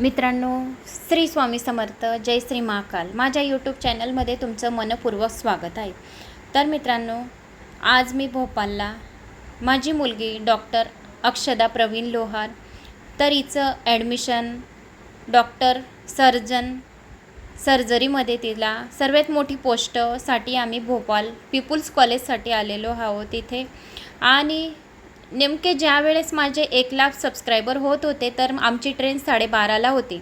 मित्रांनो श्री स्वामी समर्थ जय श्री महाकाल. माझ्या यूट्यूब चॅनलमध्ये तुमचं मनपूर्वक स्वागत आहे. तर मित्रांनो आज मी भोपालला माझी मुलगी डॉक्टर अक्षदा प्रवीण लोहार तर हिचं ॲडमिशन डॉक्टर सर्जन सर्जरीमध्ये तिला सर्वात मोठी पोस्टसाठी आम्ही भोपाल पीपुल्स कॉलेजसाठी आलेलो आहोत तिथे आणि नेमके ज्या वेळेस माझे एक लाख सबस्क्रायबर होत होते तर आमची ट्रेन साडेबाराला होती.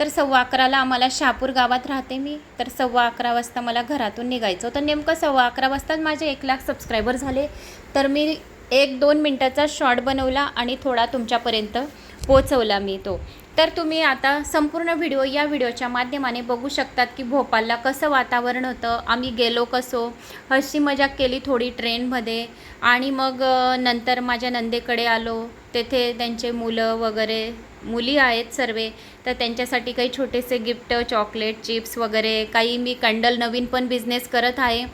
तर सव्वा अकराला आम्हाला शहापूर गावात राहते मी. तर सव्वा अकरा वाजता मला घरातून निघायचं होतं. नेमकं सव्वा अकरा वाजताच माझे एक लाख सबस्क्रायबर झाले. तर मी एक दोन मिनटाचा शॉर्ट बनवला आणि थोडा तुमच्यापर्यंत पोचवला मी तो. तर तुम्ही आता संपूर्ण व्हिडिओ या व्हिडिओच्या माध्यमाने बघू शकतात की भोपाळला कसं वातावरण होतं आम्ही गेलो कसो हसी मजाक केली थोडी ट्रेनमध्ये आणि मग नंतर माझ्या नंदेकडे आलो तेथे त्यांचे मुलं वगैरे मुली आहेत सर्व तर त्यांच्यासाठी काही छोटेसे गिफ्ट चॉकलेट चिप्स वगैरे काही मी कॅन्डल नवीन पण बिझनेस करत आहे.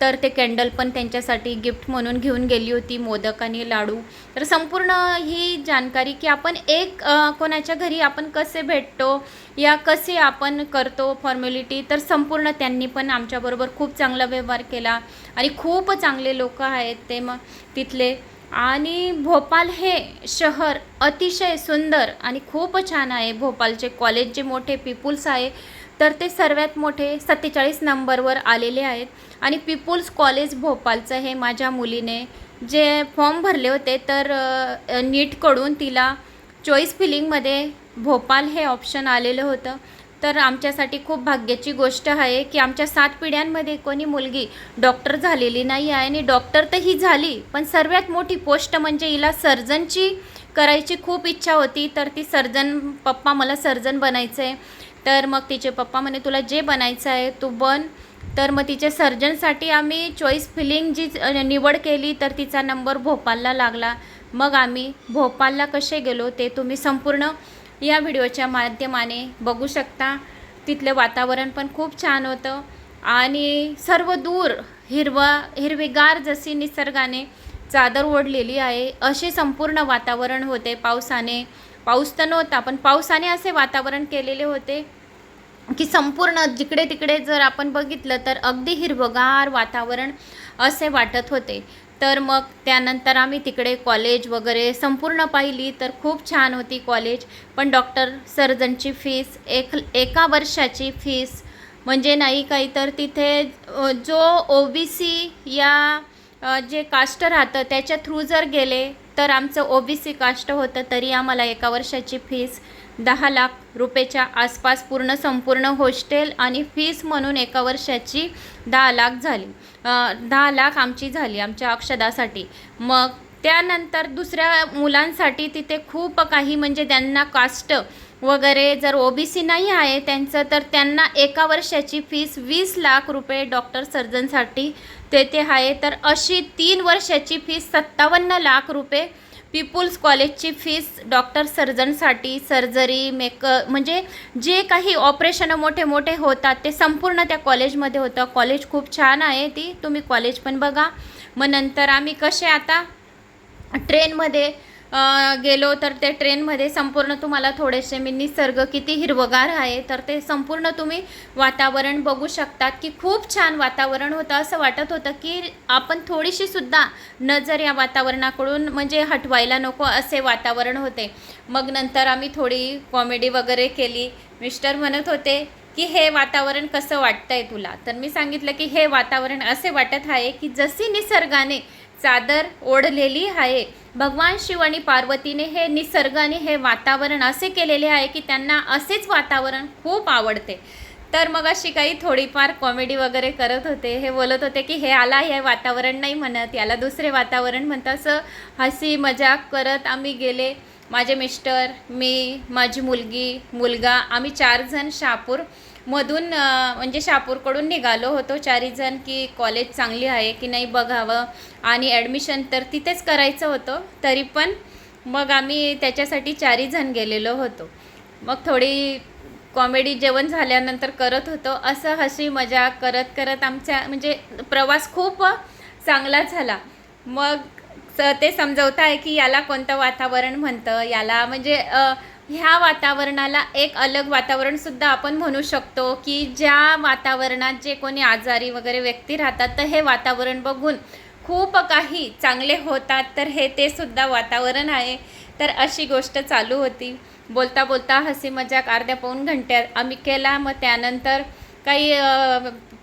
तर ते कॅन्डल पण त्यांच्यासाठी गिफ्ट म्हणून घेऊन गेली होती मोदक आणि लाडू. तर संपूर्ण ही जानकारी की आपण एक कोणाच्या घरी आपण कसे भेटतो या कसे आपण करतो फॉर्मॅलिटी तर संपूर्ण त्यांनी पण आमच्याबरोबर खूप चांगला व्यवहार केला. आणि खूप चांगले लोक आहेत ते मग तिथले. आणि भोपाल हे शहर अतिशय सुंदर आणि खूप छान आहे. भोपालचे कॉलेज जे मोठे पीपुल्स आहे तर ते सर्वात मोठे सत्तेचाळीस नंबरवर आलेले आहेत. आणि पीपुल्स कॉलेज भोपालचं हे माझ्या मुलीने जे फॉर्म भरले होते तर नीटकडून तिला चॉईस फिलिंगमध्ये भोपाल हे ऑप्शन आलेलं होतं. तर आमच्यासाठी खूप भाग्याची गोष्ट आहे की आमच्या सात पिढ्यांमध्ये कोणी मुलगी डॉक्टर झालेली नाही आहे आणि डॉक्टर तर ही झाली पण सर्वात मोठी पोस्ट म्हणजे हिला सर्जनची करायची खूप इच्छा होती. तर ती सर्जन पप्पा मला सर्जन बनायचं आहे तर मग तिचे पप्पा म्हणे तुला जे बनायचं आहे तू बन. तर मग तिच्या सर्जनसाठी आम्ही चॉईस फिलिंग जी निवड केली तर तिचा नंबर भोपालला लागला. मग आम्ही भोपालला कसे गेलो ते तुम्ही संपूर्ण या व्हिडिओच्या माध्यमाने बघू शकता. तिथलं वातावरण पण खूप छान होतं. आणि सर्व दूर हिरवा हिरवीगार जशी निसर्गाने चादर ओढलेली आहे असे संपूर्ण वातावरण होते. पावसाने पाऊस तर नव्हता पण पावसाने असे वातावरण केलेले होते की संपूर्ण जिकडे तिकडे जर आपण बघितलं तर अगदी हिरवगार वातावरण असे वाटत होते. तर मग त्यानंतर आम्ही तिकडे कॉलेज वगैरे संपूर्ण पाहिली तर खूप छान होती कॉलेज पण डॉक्टर सर्जनची फीस एक एका वर्षाची फीस म्हणजे नाही काही तर तिथे जो ओ बी सी या जे कास्ट राहतं त्याच्या थ्रू जर गेले तर आमचं ओ बी सी कास्ट होतं तरी आम्हाला एका वर्षाची फीस दहा लाख रुपयेच्या आसपास पूर्ण संपूर्ण हॉस्टेल आणि फीस म्हणून एका वर्षाची दहा लाख झाली. दहा लाख आमची झाली आमच्या अक्षदासाठी मग त्यानंतर दुसऱ्या मुलांसाठी तिथे खूप काही म्हणजे त्यांना कास्ट वगैरे जर ओ बी सी नाही आहे त्यांचं तर त्यांना एका वर्षाची फीस वीस लाख रुपये डॉक्टर सर्जनसाठी तेथे आहे. तर अशी तीन वर्षाची फीस सत्तावन्न लाख रुपये पीपुल्स कॉलेजची फीस डॉक्टर सर्जनसाठी सर्जरी मेक म्हणजे जे काही ऑपरेशनं मोठे मोठे होतात ते संपूर्ण त्या कॉलेजमध्ये होतं. कॉलेज खूप छान आहे ती तुम्ही कॉलेज पण बघा. मग नंतर आम्ही कसे आता ट्रेनमध्ये गेलो तर ते ट्रेनमध्ये संपूर्ण तुम्हाला थोडेसे मी निसर्ग किती हिरवगार आहे तर ते संपूर्ण तुम्ही वातावरण बघू शकतात की खूप छान वातावरण होतं. असं वाटत होतं की आपण थोडीशी सुद्धा नजर या वातावरणाकडून म्हणजे हटवायला नको असे वातावरण होते. मग नंतर आम्ही थोडी कॉमेडी वगैरे केली. मिस्टर म्हणत होते की हे वातावरण कसं वाटतंय तुला? तर मी सांगितलं की हे वातावरण असे वाटत आहे की जशी निसर्गाने चादर ओढलेली आहे. भगवान शिव आणि पार्वतीने हे निसर्गाने हे वातावरण असे केलेले आहे की त्यांना असेच वातावरण खूप आवडते. तर मग अशी काही थोडीफार कॉमेडी वगैरे करत होते. हे बोलत होते की हे आला हे वातावरण नाही म्हणत याला दुसरे वातावरण म्हणतं. असं हसी मजाक करत आम्ही गेले. माझे मिस्टर मी माझी मुलगी मुलगा आम्ही चार जण शहापूर मधून म्हणजे शापूरकडून निघालो होतो. चारी जण की कॉलेज चांगली आहे की नाही बघावं. आणि ॲडमिशन तर तिथेच करायचं होतं. तरी पण मग आम्ही त्याच्यासाठी चारी जण गेलेलो होतो. मग थोडी कॉमेडी जेवण झाल्यानंतर करत होतो. असं हसी मजा करत करत आमच्या म्हणजे प्रवास खूप चांगला झाला. मग ते समजवत आहे की याला कोणतं वातावरण म्हणतं? याला म्हणजे ह्या वातावरणाला एक अलग वातावरणसुद्धा आपण म्हणू शकतो की ज्या वातावरणात जे कोणी आजारी वगैरे व्यक्ती राहतात तर हे वातावरण बघून खूप काही चांगले होतात तर हे ते सुद्धा वातावरण आहे. तर अशी गोष्ट चालू होती. बोलता बोलता हसी मजाक अर्ध्या पाऊन घंट्यात आम्ही केला. मग त्यानंतर काही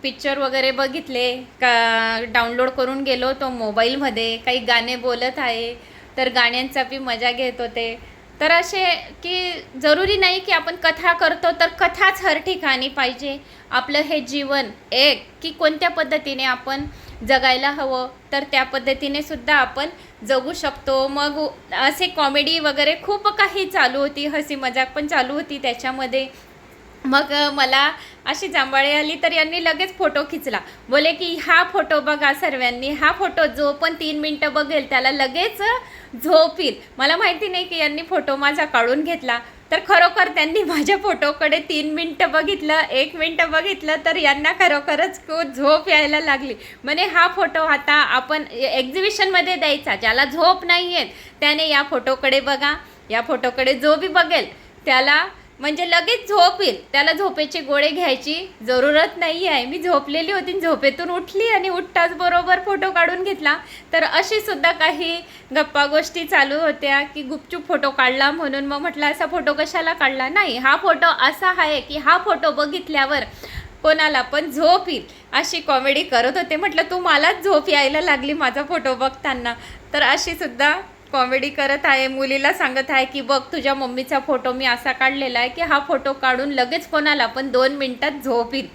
पिक्चर वगैरे बघितले का डाउनलोड करून गेलो तो मोबाईलमध्ये काही गाणे बोलत आहे तर गाण्यांचा बी मजा घेत होते. तर असे की जरुरी नाही की आपण कथा करतो तर कथाच हर ठिकाणी पाहिजे. आपलं हे जीवन एक की कोणत्या पद्धतीने आपण जगायला हवं तर त्या पद्धतीने सुद्धा आपण जगू शकतो. मग असे कॉमेडी वगैरे खूप काही चालू होती हसी मजाक पण चालू होती त्याच्यामध्ये. मग मला अशी जांभळी आली तर यांनी लगेच फोटो खिचला. बोले की हा फोटो बघा सर्वांनी. हा फोटो जो पण तीन मिनटं बघेल त्याला लगेच झोप येईल. मला माहिती नाही की यांनी फोटो माझा काढून घेतला. तर खरोखर त्यांनी माझ्या फोटोकडे तीन मिनटं बघितलं एक मिनटं बघितलं तर यांना खरोखरच खूप झोप यायला लागली. म्हणे हा फोटो आता आपण एक्झिबिशनमध्ये द्यायचा. ज्याला झोप नाही येत त्याने या फोटोकडे बघा. या फोटोकडे जो बी बघेल त्याला म्हणजे लगेच झोप येईल. त्याला झोपेचे गोळे घ्यायची जरूरत नाही आहे मी झोपलेली होती झोपेतून उठली आणि उठताच बरोबर फोटो काढून घेतला. तर अशी सुद्धा काही गप्पा गोष्टी चालू होत्या की गुपचूप फोटो काढला म्हणून मग म्हटलं असा फोटो कशाला काढला? नाही हा फोटो असा आहे की हा फोटो बघितल्यावर कोणाला पण झोप येईल अशी कॉमेडी करत होते. म्हटलं तू मलाच झोप यायला लागली माझा फोटो बघताना. तर अशी सुद्धा कॉमेडी करत आहे मुलीला सांगत आहे की बघ तुझ्या मम्मीचा फोटो मी असा काढलेला आहे की हा फोटो काढून लगेच कोणाला पण दोन मिनटात झोप येईल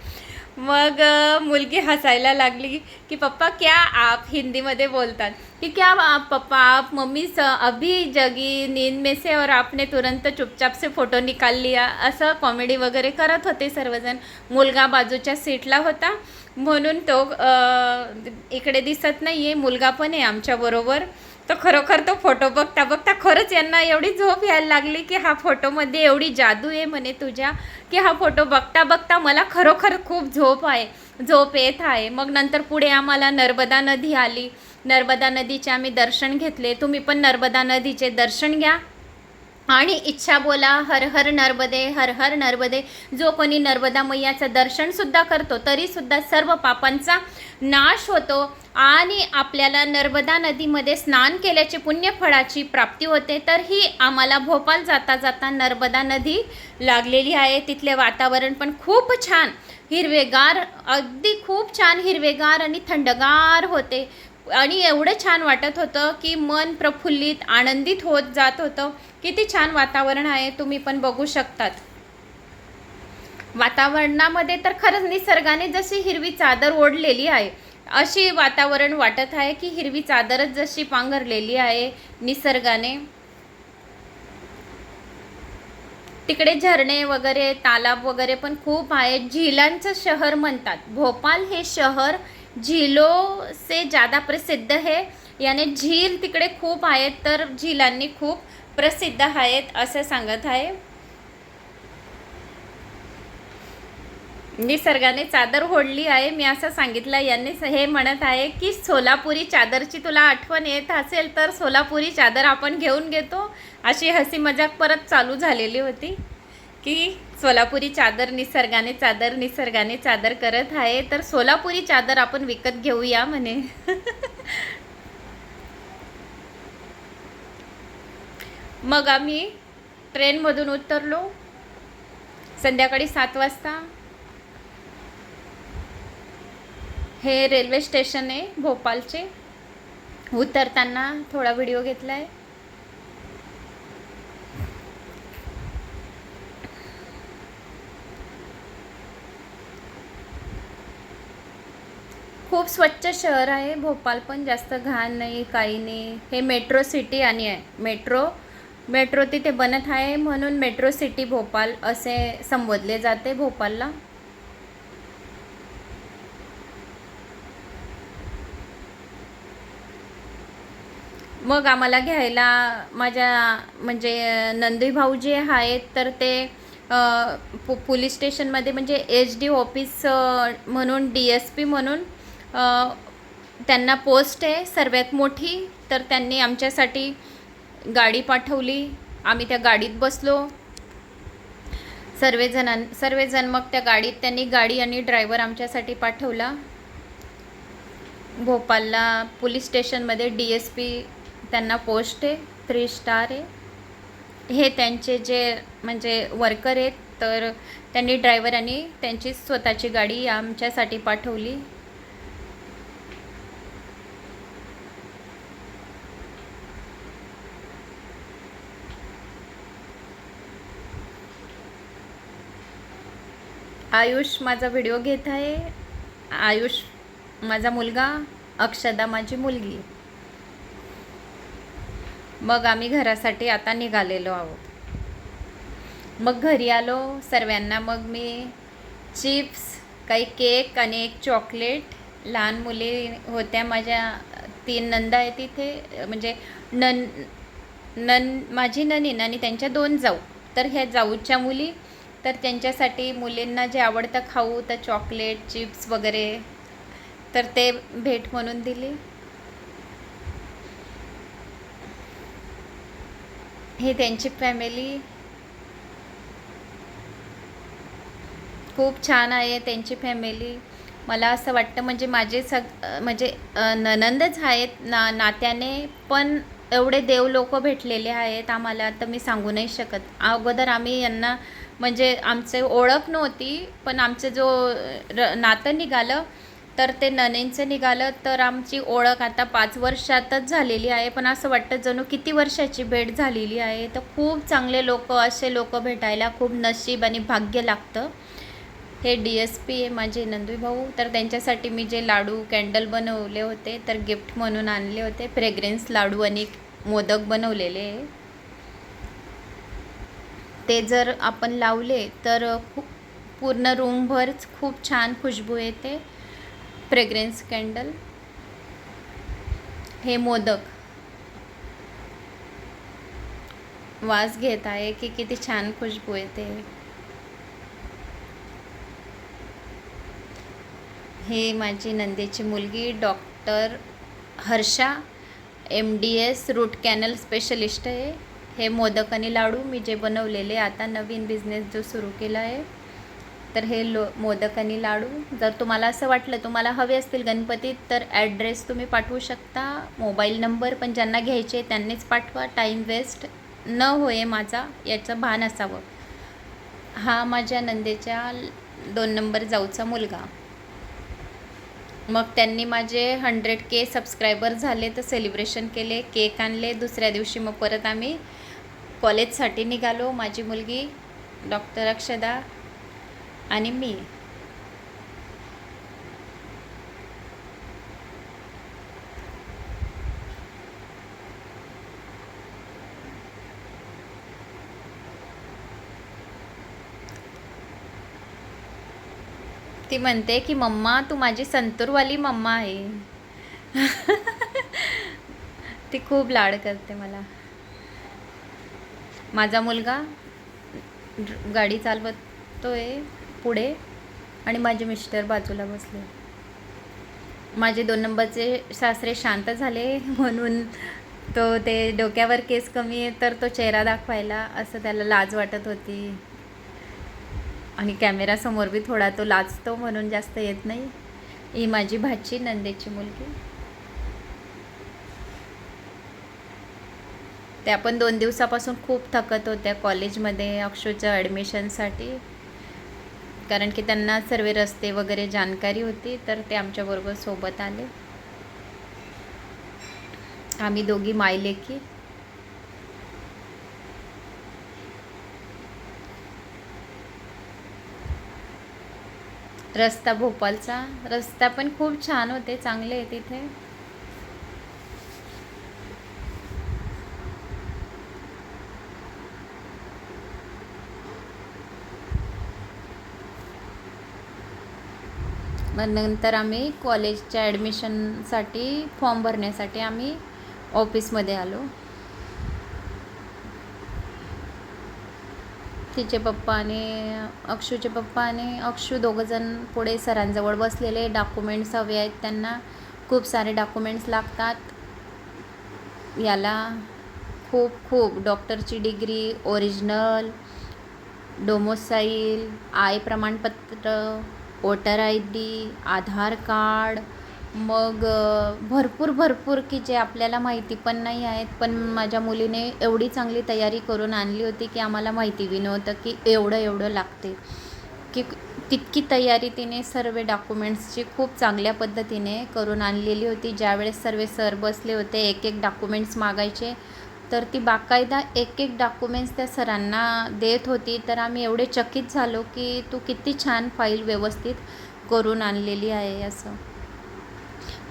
मग मुलगी हसायला लागली की पप्पा क्या आप हिंदीमध्ये बोलतात की क्या आप पप्पा आप मम्मी स अभी जगी नींद में से और आपने तुरंत चुपचाप से फोटो निकाल लिया. असं कॉमेडी वगैरे करत होते सर्वजण. मुलगा बाजूच्या सीटला होता. म्हणून तो इकडे दिसत नाही आहे मुलगा पण आहे आमच्याबरोबर तर खरोखर तो फोटो बघता बघता खरंच यांना एवढी झोप यायला लागली की हा फोटोमध्ये एवढी जादू आहे म्हणे तुझ्या की हा फोटो बघता बघता मला खरोखर खूप झोप आहे झोप येत आहे. मग नंतर पुढे आम्हाला नर्मदा नदी आली. नर्मदा नदीचे आम्ही दर्शन घेतले. तुम्ही पण नर्मदा नदीचे दर्शन घ्या. आणि इच्छा बोला हर हर नर्मदे हर हर नर्मदे. जो कोणी नर्मदा मैयाचं दर्शनसुद्धा करतो तरीसुद्धा सर्व पापांचा नाश होतो आणि आपल्याला नर्मदा नदीमध्ये स्नान केल्याची पुण्यफळाची प्राप्ती होते तर ही आम्हाला भोपाळ जाता जाता नर्मदा नदी लागलेली आहे. तिथले वातावरण पण खूप छान. हिरवेगार अगदी खूप छान हिरवेगार आणि थंडगार होते. आणि एवढं छान वाटत होतं की मन प्रफुल्लित आनंदित होत जात होतं. किती छान वातावरण आहे तुम्ही पण बघू शकतात. वातावरणामध्ये तर खरंच निसर्गाने जशी हिरवी चादर ओढलेली आहे अशी वातावरण वाटत आहे की हिरवी चादरच जशी पांघरलेली आहे निसर्गाने. तिकडे झरणे वगैरे तालाब वगैरे पण खूप आहेत. झिलांचं शहर म्हणतात. भोपाल हे शहर झिलो से ज़्यादा प्रसिद्ध है. याने झील तिकडे खूप आहेत तर झिलांनी खूप प्रसिद्ध आहेत असं सांगत आहे. निसर्गाने चादर ओढली आहे मी असं सांगितलं. यांनी हे म्हणत आहे की सोलापुरी चादरची तुला आठवण येत असेल तर सोलापुरी चादर आपण घेऊन घेतो. अशी हसी मजाक परत चालू झालेली होती. की सोलापुरी चादर निसर्गाने चादर निसर्गाने चादर करत आहे तर सोलापुरी चादर आपण विकत घेऊया म्हणे. मग आम्ही ट्रेनमधून उतरलो. संध्याकाळी सात वाजता. हे रेल्वे स्टेशन आहे भोपाळचे उतरताना थोडा व्हिडिओ घेतला आहे खूप स्वच्छ शहर आहे. भोपाळ पण जास्त घाण नाही काही नाही. हे मेट्रो सिटी आणि आहे. मेट्रो मेट्रो तिथे बनत आहे म्हणून मेट्रो सिटी भोपाळ असे संबोधले जाते भोपाळला. मग आम्हाला घ्यायला माझ्या म्हणजे नंदी भाऊ जे आहेत तर ते पोलीस स्टेशनमध्ये म्हणजे एच डी ऑफिस म्हणून डी एस पी म्हणून त्यांना पोस्ट आहे सर्वात मोठी. तर त्यांनी आमच्यासाठी गाडी पाठवली. आम्ही त्या गाडीत बसलो. सर्वजणां सर्वजण मग त्या गाडीत त्यांनी गाडी आणि ड्रायव्हर आमच्यासाठी पाठवला. भोपाळला पोलीस स्टेशनमध्ये डी एस पी त्यांना पोस्ट आहे थ्री स्टार आहे. हे त्यांचे जे म्हणजे वर्कर आहेत तर त्यांनी ड्रायव्हरांनी त्यांची स्वतःची गाडी आमच्यासाठी पाठवली. आयुष माझा व्हिडिओ घेत आहे. आयुष माझा मुलगा अक्षदा माझी मुलगी. मग आम्ही घरासाठी आता निघालेलो आहोत. मग घरी आलो सर्वांना मग मी चिप्स काही केक आणि एक चॉकलेट. लहान मुली होत्या माझ्या तीन नंदा आहे तिथे म्हणजे नन नन माझी ननीन आणि त्यांच्या दोन जाऊ. तर ह्या जाऊच्या मुली तर त्यांच्यासाठी मुलींना जे आवडतं खाऊ तर चॉकलेट चिप्स वगैरे तर ते भेट म्हणून दिली. हे त्यांची फॅमिली खूप छान आहे त्यांची फॅमिली मला असं वाटतं म्हणजे माझे सग म्हणजे ननंदच आहेत ना नात्याने पण एवढे देव लोक भेटलेले आहेत आम्हाला तर मी सांगू नाही शकत. अगोदर आम्ही यांना म्हणजे आमचे ओळख नव्हती पण आमचं जो र नातं निघालं तर ते ननेंचं निघालं तर आमची ओळख आता पाच वर्षातच झालेली आहे. पण असं वाटतं जणू किती वर्षाची भेट झालेली आहे तर खूप चांगले लोक असे लोक भेटायला खूप नशीब आणि भाग्य लागतं. हे डी एस पी आहे माझे नंदू भाऊ तर त्यांच्यासाठी मी जे लाडू कॅन्डल बनवले होते तर गिफ्ट म्हणून आणले होते. फ्रेग्रेन्स लाडू आणि मोदक बनवलेले आहे. ते जर आपण लावले तर खूप पूर्ण रूमभरच खूप छान खुशबू येते. फ्रेग्रेन्स कॅन्डल हे मोदक. वास घेत आहे की किती छान खुशबू येते. हे माझी नंदेची मुलगी doctor Harsha M D S root canal specialist आहे. हे मोदक आणि लाडू मी जे बनवलेले आता नवीन बिझनेस जो सुरू केला आहे तर हे लो मोदक आणि लाडू. जर तुम्हाला असं वाटलं तुम्हाला हवे असतील गणपतीत तर ॲड्रेस तुम्ही पाठवू शकता. मोबाईल नंबर पण ज्यांना घ्यायचे त्यांनीच पाठवा. टाईम वेस्ट न होय माझा याचं भान असावं. हा माझ्या नंदेच्या दोन नंबर जाऊचा मुलगा. मग त्यांनी माझे हंड्रेड के सबस्क्रायबर झाले तर सेलिब्रेशन केले केक आणले. दुसऱ्या दिवशी मग परत आम्ही कॉलेजसाठी निघालो. माझी मुलगी डॉक्टर अक्षदा आणि मी. ती म्हणते की मम्मा तू माझी संतूरवाली मम्मा आहे. ती खूप लाड करते मला. माझा मुलगा गाडी चालवतो आहे पुढे आणि माझे मिस्टर बाजूला बसले. माझे दोन नंबरचे सासरे शांत झाले म्हणून तो ते डोक्यावर केस कमी आहे तर तो चेहरा दाखवायला असं त्याला लाज वाटत होती. आणि कॅमेरासमोर बी थोडा तो लाजतो म्हणून जास्त येत नाही. ही माझी भाची नंदेची मुलगी. त्या पण दोन दिवसापासून खूप थकत होत्या कॉलेजमध्ये अक्षूच्या ॲडमिशनसाठी कारण की त्यांना सर्व रस्ते वगैरे जानकारी होती तर ते आमच्याबरोबर सोबत आले. आम्ही दोघी मायलेकी. रस्ता भोपाळचा रस्ता पण खूप छान होते चांगले आहे तिथे. मग नंतर आम्ही कॉलेजच्या ॲडमिशनसाठी फॉर्म भरण्यासाठी आम्ही ऑफिसमध्ये आलो. तिचे पप्पा आणि अक्षूचे पप्पा आणि अक्षू दोघंजण पुढे सरांजवळ बसलेले. डॉक्युमेंट्स हवे आहेत त्यांना. खूप सारे डॉक्युमेंट्स लागतात. याला खूप खूप डॉक्टरची डिग्री ओरिजिनल डोमोसाईल आय प्रमाणपत्र voter I D Aadhaar card मग भरपूर भरपूर की जे आपल्याला माहिती पण नाही आहेत. पण माझ्या मुलीने एवढी चांगली तयारी करून आणली होती की आम्हाला माहिती बी नव्हतं की एवढं एवढं लागते की तितकी तयारी तिने सर्व डॉक्युमेंट्सची खूप चांगल्या पद्धतीने करून आणलेली होती. ज्यावेळेस सर्व सर बसले होते एक एक डॉक्युमेंट्स मागायचे तर ती बाकायदा एक एक डॉक्युमेंट्स त्या सरांना देत होती. तर आम्ही एवढे चकित झालो की तू किती छान फाईल व्यवस्थित करून आणलेली आहे असं.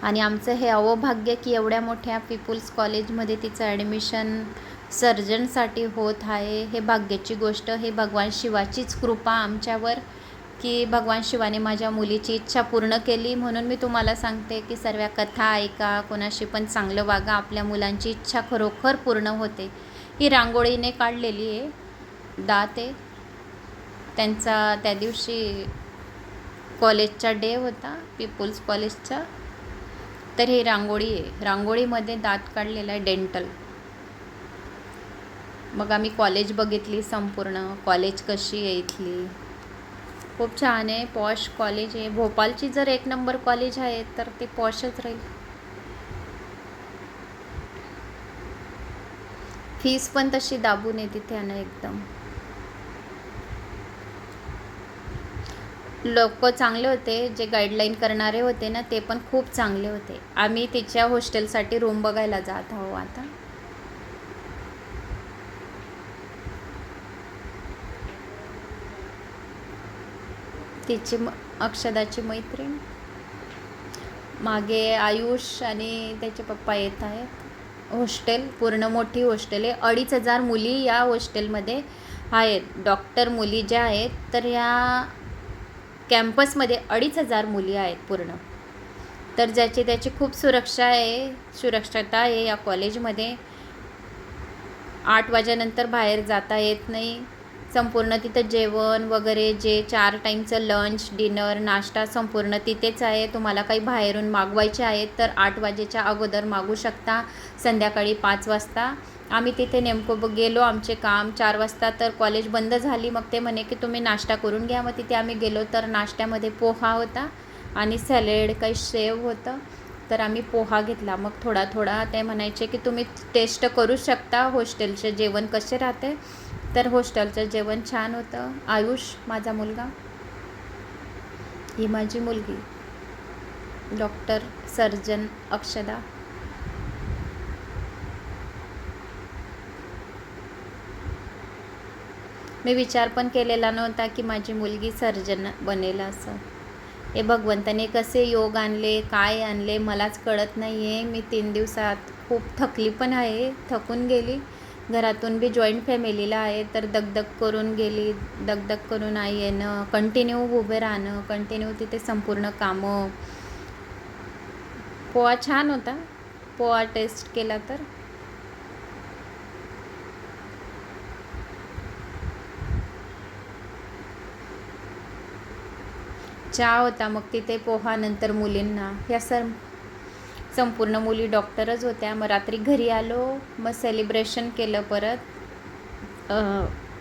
आणि आमचं हे अवभाग्य की एवढ्या मोठ्या पीपुल्स कॉलेजमध्ये तिचं ॲडमिशन सर्जनसाठी होत आहे. हे भाग्याची गोष्ट. हे भगवान शिवाचीच कृपा आमच्यावर की भगवान शिवाने माझ्या मुलीची इच्छा पूर्ण केली. म्हणून मी तुम्हाला सांगते की सर्व कथा ऐका कोणाशी पण चांगलं वागा आपल्या मुलांची इच्छा खरोखर पूर्ण होते. ही रांगोळीने काढलेली आहे. दात आहे. त्यांचा त्या दिवशी कॉलेजचा डे होता पीपुल्स कॉलेजचा. तर ही रांगोळी आहे. रांगोळीमध्ये दात काढलेला आहे डेंटल. मग आम्ही कॉलेज बघितली संपूर्ण. कॉलेज कशी आहे इथली? खूप छान आहे. पॉश कॉलेज आहे. भोपाळची जर एक नंबर कॉलेज आहे तर ते पॉशच राहील. फीस पण तशी दाबून आहे तिथे ना एकदम. लोक चांगले होते जे गाईडलाईन करणारे होते ना ते पण खूप चांगले होते. आम्ही तिच्या हॉस्टेलसाठी रूम बघायला जात आहो आता. तिची म अक्षदाची मैत्रीण. मागे आयुष आणि त्याचे पप्पा येत आहेत. हॉस्टेल पूर्ण मोठी हॉस्टेल आहे. अडीच हजार मुली या हॉस्टेलमध्ये आहेत. डॉक्टर मुली ज्या आहेत तर या कॅम्पसमध्ये अडीच हजार मुली आहेत पूर्ण. तर ज्याची त्याची खूप सुरक्षा आहे सुरक्षता आहे या कॉलेजमध्ये. आठ वाजेनंतर बाहेर जाता येत नाही. संपूर्ण तिथं जेवण वगैरे जे चार टाईमचं लंच डिनर नाश्ता संपूर्ण तिथेच आहे. तुम्हाला काही बाहेरून मागवायचे आहेत तर आठ वाजेच्या अगोदर मागू शकता. संध्याकाळी पाच वाजता. आम्ही तिथे नेमकं गेलो आमचे काम. चार वाजता तर कॉलेज बंद झाली. मग ते म्हणे की तुम्ही नाश्ता करून घ्या. मग तिथे आम्ही गेलो तर नाश्त्यामध्ये पोहा होता आणि सॅलेड काही शेव होतं. तर आम्ही पोहा घेतला. मग थोडा थोडा ते म्हणायचे की तुम्ही टेस्ट करू शकता. हॉस्टेलचे जेवण कसे राहते? तर हॉस्टेलचं जेवण छान होतं. आयुष माझा मुलगा. ही माझी मुलगी. डॉक्टर सर्जन अक्षदा. मी विचार पण केलेला नव्हता की माझी मुलगी सर्जन बनेल असं. हे भगवंताने कसे योग आणले काय आणले मलाच कळत नाही आहे मी तीन दिवसात खूप थकली पण आहे. थकून गेली. घरातून बी जॉईंट फॅमिलीला आहे तर दगदग करून गेली दगदग करून आई येणं कंटिन्यू उभे राहणं कंटिन्यू तिथे संपूर्ण कामं. पोहा छान होता. पोहा टेस्ट केला तर. चहा होता मग तिथे पोहा नंतर मुलींना. ह्या सर संपूर्ण मुली डॉक्टरच होत्या. मग रात्री घरी आलो मग सेलिब्रेशन केलं परत.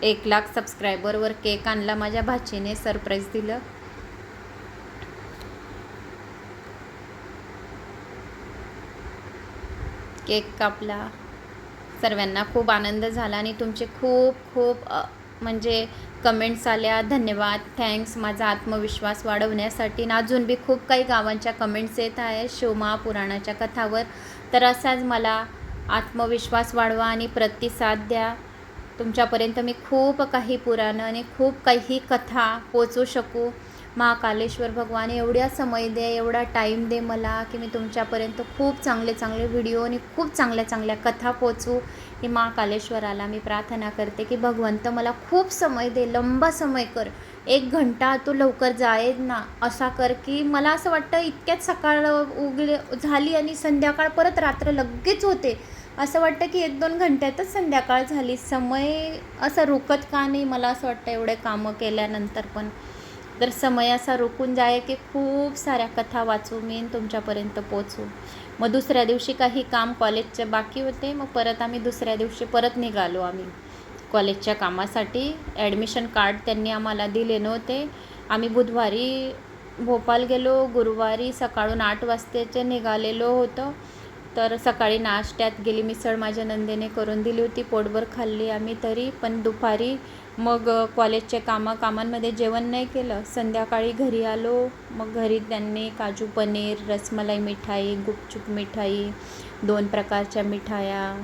एक लाख सबस्क्रायबरवर केक आणला माझ्या भाचीने सरप्राईज दिलं. केक कापला. सर्वांना खूप आनंद झाला आणि तुमचे खूप खूप म्हणजे कमेंट्स आल्या. धन्यवाद. थँक्स माझा आत्मविश्वास वाढवण्यासाठी. ना अजून बी खूप काही गावांच्या कमेंट्स येत आहेत. शिवमहापुराणाच्या कथावर. तर असाच मला आत्मविश्वास वाढवा आणि प्रतिसाद द्या. तुमच्यापर्यंत मी खूप काही पुराणं आणि खूप काही कथा पोचू शकू. महाकालेश्वर भगवान एवढ्या समय दे एवढा टाईम दे मला की मी तुमच्यापर्यंत खूप चांगले चांगले व्हिडिओ आणि खूप चांगल्या चांगल्या कथा पोचवू हे महाकालेश्वराला मी प्रार्थना करते की भगवंत मला खूप समय दे लंबा समय कर. एक घंटा तू लवकर जायेत ना असा कर की मला असं वाटतं इतक्यात सकाळ उगले झाली आणि संध्याकाळ परत रात्र लगेच होते. असं वाटतं की एक दोन घंट्यातच संध्याकाळ झाली. समय असं रुकत का नाही? मला असं वाटतं एवढे कामं केल्यानंतर पण. तर समय असा रोखून जाय की खूप साऱ्या कथा वाचू मी तुमच्यापर्यंत पोचू मग दुसऱ्या दिवशी काही काम कॉलेजचे बाकी होते मग परत आम्ही दुसऱ्या दिवशी परत निघालो आम्ही. कॉलेजच्या कामासाठी ॲडमिशन कार्ड त्यांनी आम्हाला दिले नव्हते. आम्ही बुधवारी भोपाल गेलो गुरुवारी सकाळून आठ वाजताचे निघालेलो होतो. तर सकाळी नाश्त्यात गेली मिसळ माझ्या नंदेने करून दिली होती पोटभर खाल्ली आम्ही तरी पण दुपारी मग कॉलेजचे कामं कामांमध्ये जेवण नाही केलं. संध्याकाळी घरी आलो. मग घरी त्यांनी काजू पनीर रसमलाई मिठाई गुपचूप मिठाई दोन प्रकारच्या मिठाया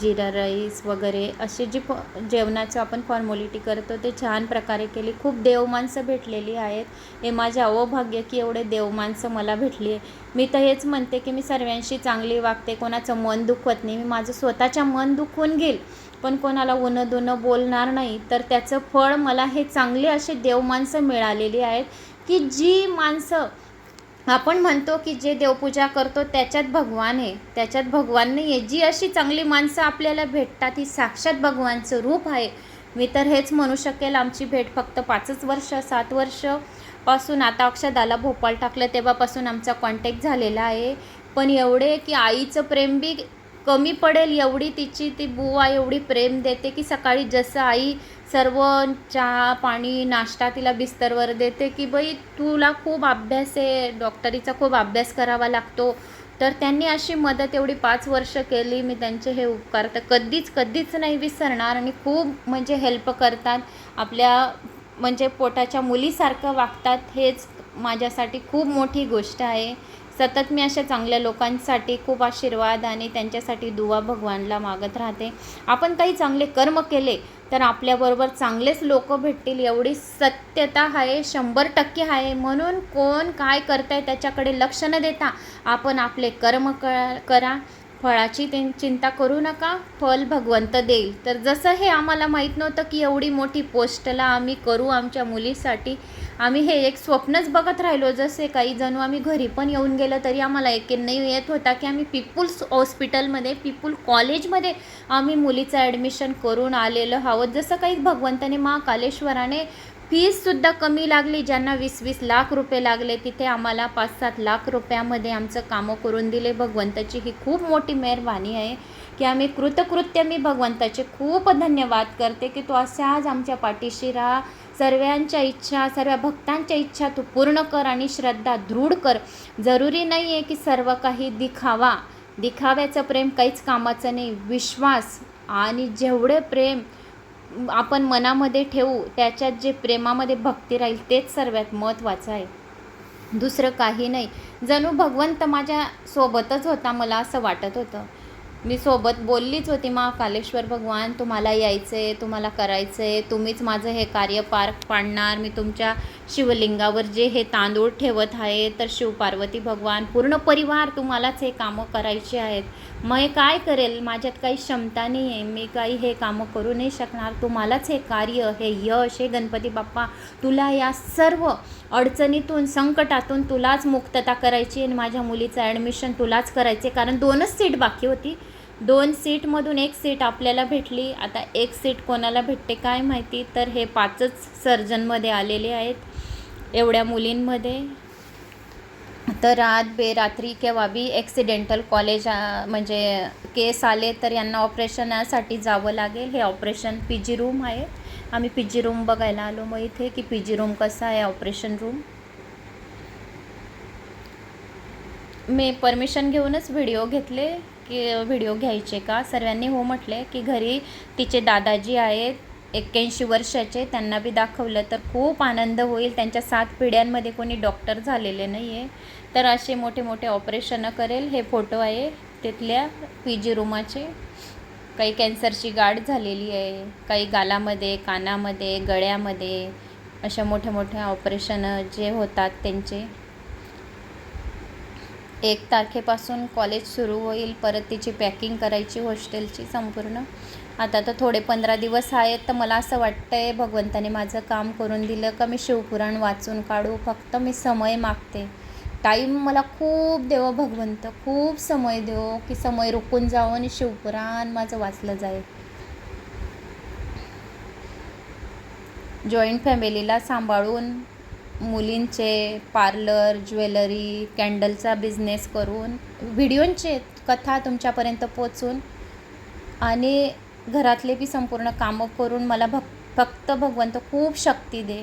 जिरा राईस वगैरे असे जी फ जेवणाचं आपण फॉर्मॉलिटी करतो ते छान प्रकारे केली. खूप देवमाणसं भेटलेली आहेत. हे माझे अवभाग्य की एवढे देवमाणसं मला भेटली आहे मी तर हेच म्हणते की मी सर्वांशी चांगली वागते. कोणाचं मन दुखवत नाही. मी माझं स्वतःच्या मन दुखवून घेईल. पण कोणाला उनं दुनं बोलणार नाही. तर त्याचं फळ मला हे चांगले असे देव माणसं मिळालेली आहेत की जी माणसं आपण म्हणतो की जे देवपूजा करतो त्याच्यात भगवान आहे. त्याच्यात भगवान नाही आहे जी अशी चांगली माणसं आपल्याला भेटतात ही साक्षात भगवानचं रूप आहे. मी तर हेच म्हणू शकेल आमची भेट फक्त पाचच वर्ष सात वर्षपासून आता अक्षदाला भोपाळ टाकलं तेव्हापासून आमचा कॉन्टॅक्ट झालेला आहे. पण एवढे की आईचं प्रेम बी कमी पडेल एवढी तिची ती बुवा एवढी प्रेम देते की सकाळी जसं आई सर्व चहा पाणी नाश्ता तिला बिस्तरवर देते की बाई तुला खूप अभ्यास आहे डॉक्टरीचा खूप अभ्यास करावा लागतो. तर त्यांनी अशी मदत एवढी पाच वर्ष केली. मी त्यांचे हे उपकार तर कधीच कधीच नाही विसरणार आणि खूप म्हणजे हेल्प करतात. आपल्या म्हणजे पोटाच्या मुलीसारखं वागतात हेच माझ्यासाठी खूप मोठी गोष्ट आहे. सतत मी अशा चांगल्या लोकांसाठी खूप आशीर्वाद आणि त्यांच्यासाठी दुवा भगवानला मागत राहते. आपण काही चांगले कर्म केले तर आपल्याबरोबर चांगलेच लोक भेटतील. एवढी सत्यता आहे शंभर टक्के आहे. म्हणून कोण काय करत आहे त्याच्याकडे लक्ष न देता आपण आपले कर्म क करा. फळाची ते चिंता करू नका फल भगवंत देईल. तर जसं हे आम्हाला माहीत नव्हतं की एवढी मोठी पोस्टला आम्ही करू आमच्या मुलीसाठी आम्ही हे एक स्वप्नच बघत राहिलो. जसे काही जणू आम्ही घरी पण येऊन गेलं तरी आम्हाला एक नाही येत होता की आम्ही पिपुल्स हॉस्पिटलमध्ये पिपुल कॉलेजमध्ये आम्ही मुलीचं ॲडमिशन करून आलेलं हवं जसं काही भगवंताने महाकालेश्वराने फीजसुद्धा कमी लागली ज्यांना वीस वीस लाख रुपये लागले तिथे आम्हाला पाच सात लाख रुपयामध्ये आमचं कामं करून दिले. भगवंताची ही खूप मोठी मेहरबानी आहे की आम्ही कृतकृत्य मी भगवंताचे खूप धन्यवाद करते की तू असाच आमच्या पाठीशी राहा. सर्वांच्या इच्छा सर्व भक्तांच्या इच्छा तू पूर्ण कर आणि श्रद्धा दृढ कर. जरुरी नाही आहे की सर्व काही दिखावा. दिखाव्याचं प्रेम काहीच कामाचं नाही. विश्वास आणि जेवढे प्रेम आपण मनामध्ये ठेवू त्याच्यात जे प्रेमामध्ये भक्ती राहील तेच सर्वात महत्त्वाचं आहे. दुसरं काही नाही. जणू भगवंत माझ्या सोबतच होता मला असं वाटत होतं. मी सोबत बोललीच होती मा कालेश्वर भगवान तुम्हाला यायचं आहे तुम्हाला करायचं आहे तुम्हीच माझं हे कार्य पार पाडणार मी तुमच्या शिवलिंगावर जे हे तांदूळ ठेवत आहे तर शिवपार्वती भगवान पूर्ण परिवार तुम्हालाच हे कामं करायचे आहेत. मग काय करेल? माझ्यात काही क्षमता नाही आहे मी काही हे कामं करू नाही शकणार. तुम्हालाच हे कार्य हे यश हे गणपती बाप्पा तुला या सर्व अडचणीतून संकटातून तुलाच मुक्तता करायची आणि माझ्या मुलीचं ॲडमिशन तुलाच करायचे कारण दोनच सीट बाकी होती. दोन सीटमधून एक सीट आपल्याला भेटली. आता एक सीट कोणाला भेटते काय माहिती? तर हे पाचच सर्जनमध्ये आलेले आहेत. एवढ्या मुलींमध्ये. तर रात बेरात्री केव्हा बी ॲक्सिडेंटल कॉलेज म्हणजे केस आले तर यांना ऑपरेशनासाठी जावं लागेल. हे ऑपरेशन पी जी रूम आहे. आम्ही पी जी रूम बघायला आलो मग इथे की पी जी रूम कसा आहे ऑपरेशन रूम मी परमिशन घेऊनच व्हिडिओ घेतले. की व्हिडिओ घ्यायचे का? सर्वांनी हो म्हटले की घरी तिचे दादाजी आहेत एक्क्याऐंशी वर्षाचे त्यांना बी दाखवलं तर खूप आनंद होईल. त्यांच्या सात पिढ्यांमध्ये कोणी डॉक्टर झालेले नाही आहे तर असे मोठे मोठे ऑपरेशनं करेल. हे फोटो आहे तिथल्या पी जी रूमाचे. काही कॅन्सरची गाठ झालेली आहे. काही गालामध्ये कानामध्ये गळ्यामध्ये अशा मोठ्या मोठ्या ऑपरेशनं जे होतात त्यांचे. एक तारखेपासून कॉलेज सुरू होईल परत तिची पॅकिंग करायची हॉस्टेलची संपूर्ण. आता तर थोडे पंधरा दिवस आहेत तर मला असं वाटतं आहे भगवंताने माझं काम करून दिलं का मी शिवपुराण वाचून काढू फक्त मी समय मागते. टाईम मला खूप देव भगवंत खूप समय देव की समय रुकून जावं आणि शिवपुराण माझं वाचलं जाईल. जॉईंट फॅमिलीला सांभाळून मुलींचे पार्लर ज्वेलरी कॅन्डलचा बिझनेस करून व्हिडिओंचे कथा तुमच्यापर्यंत पोचून आणि घरातले बी संपूर्ण कामं करून मला भक् फक्त भगवंत खूप शक्ती दे.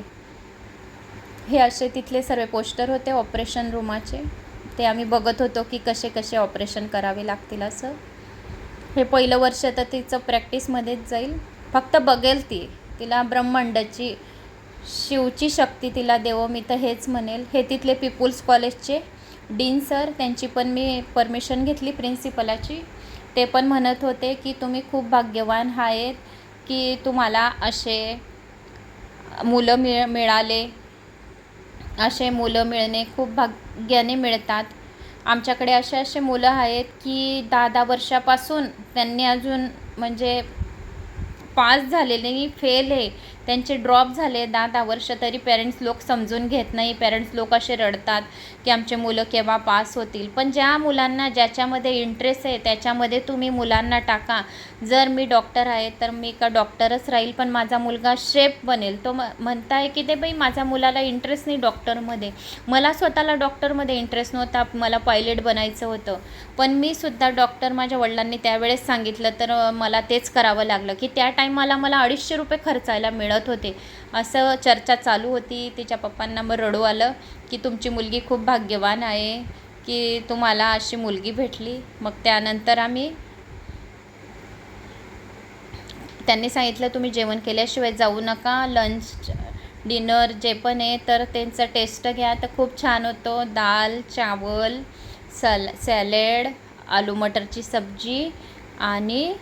हे असे तिथले सर्व पोस्टर होते ऑपरेशन रूमाचे ते आम्ही बघत होतो की कसे कसे ऑपरेशन करावे लागतील असं. हे पहिलं वर्ष तर तिचं प्रॅक्टिसमध्येच जाईल. फक्त बघेल ती. तिला ब्रह्मांडाची शिवची शक्ती तिला देवो मी तर हेच म्हणेल. हे तिथले पीपुल्स कॉलेजचे डीन सर त्यांची पण मी परमिशन घेतली प्रिन्सिपलाची. ते पण म्हणत होते की तुम्ही खूप भाग्यवान आहेत की तुम्हाला असे मुलं मिळ मिळाले. असे मुलं मिळणे खूप भाग्याने मिळतात. आमच्याकडे असे असे मुलं आहेत की दहा दहा वर्षापासून त्यांनी अजून म्हणजे पास झालेले नाही फेल आहे. त्यांचे ड्रॉप झाले. दहा दहा वर्ष तरी पेरेंट्स लोक समजून घेत नाही. पेरेंट्स लोक असे रडतात. की आमचे मुलं केव्हा पास होतील. पण ज्या मुलांना ज्याच्यामध्ये इंटरेस्ट आहे त्याच्यामध्ये तुम्ही मुलांना टाका. जर मी डॉक्टर आहे तर मी का डॉक्टरच राहील पण माझा मुलगा शेफ बनेल. तो म म्हणताय की ते बाई माझ्या मुलाला इंटरेस्ट नाही डॉक्टरमध्ये मला स्वतःला डॉक्टरमध्ये इंटरेस्ट नव्हता मला पायलट बनायचं होतं. पण मी सुद्धा डॉक्टर माझ्या वडिलांनी त्यावेळेस सांगितलं तर मला तेच करावं लागलं की त्या टायमाला मला अडीचशे रुपये खर्चायला मिळत होते. असं चर्चा चालू होती. तिच्या पप्पांना मग रडू आलं. की तुमची मुलगी खूप भाग्यवान आहे की तुम्हाला अशी मुलगी भेटली. मग त्यानंतर आम्ही त्यांनी सांगितलं तुम्ही जेवण केल्याशिवाय जाऊ नका. लंच डिनर जे पण आहे तर त्यांचं टेस्ट घ्या. तर खूप छान होतं. दाल चावल सल सॅलेड आलू मटरची सब्जी आणि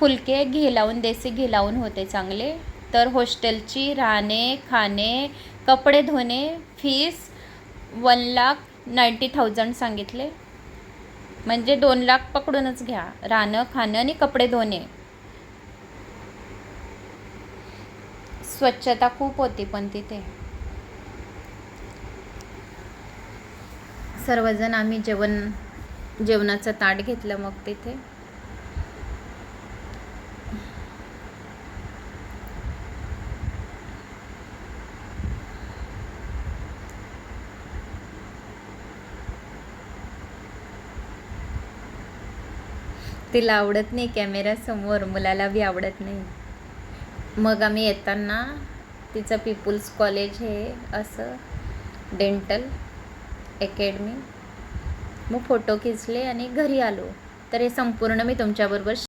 फुलके घे लावून देसी घे लावून होते चांगले. तर हॉस्टेलची राहणे खाणे कपडे धुणे fees one lakh ninety thousand सांगितले. म्हणजे दोन लाख पकडूनच घ्या. राहणं खाणं आणि कपडे धुणे. स्वच्छता खूप होती पण तिथे. सर्वजण आम्ही जेवण जेवणाचं ताट घेतलं मग तिथे. तिला आवडत नाही कॅमेऱ्यासमोर मुलाला बी आवडत नाही. मग आम्ही येताना तिचं पीपुल्स कॉलेज हे असं डेंटल अकॅडमी मग फोटो खिचले आणि घरी आलो. तर हे संपूर्ण मी तुमच्याबरोबर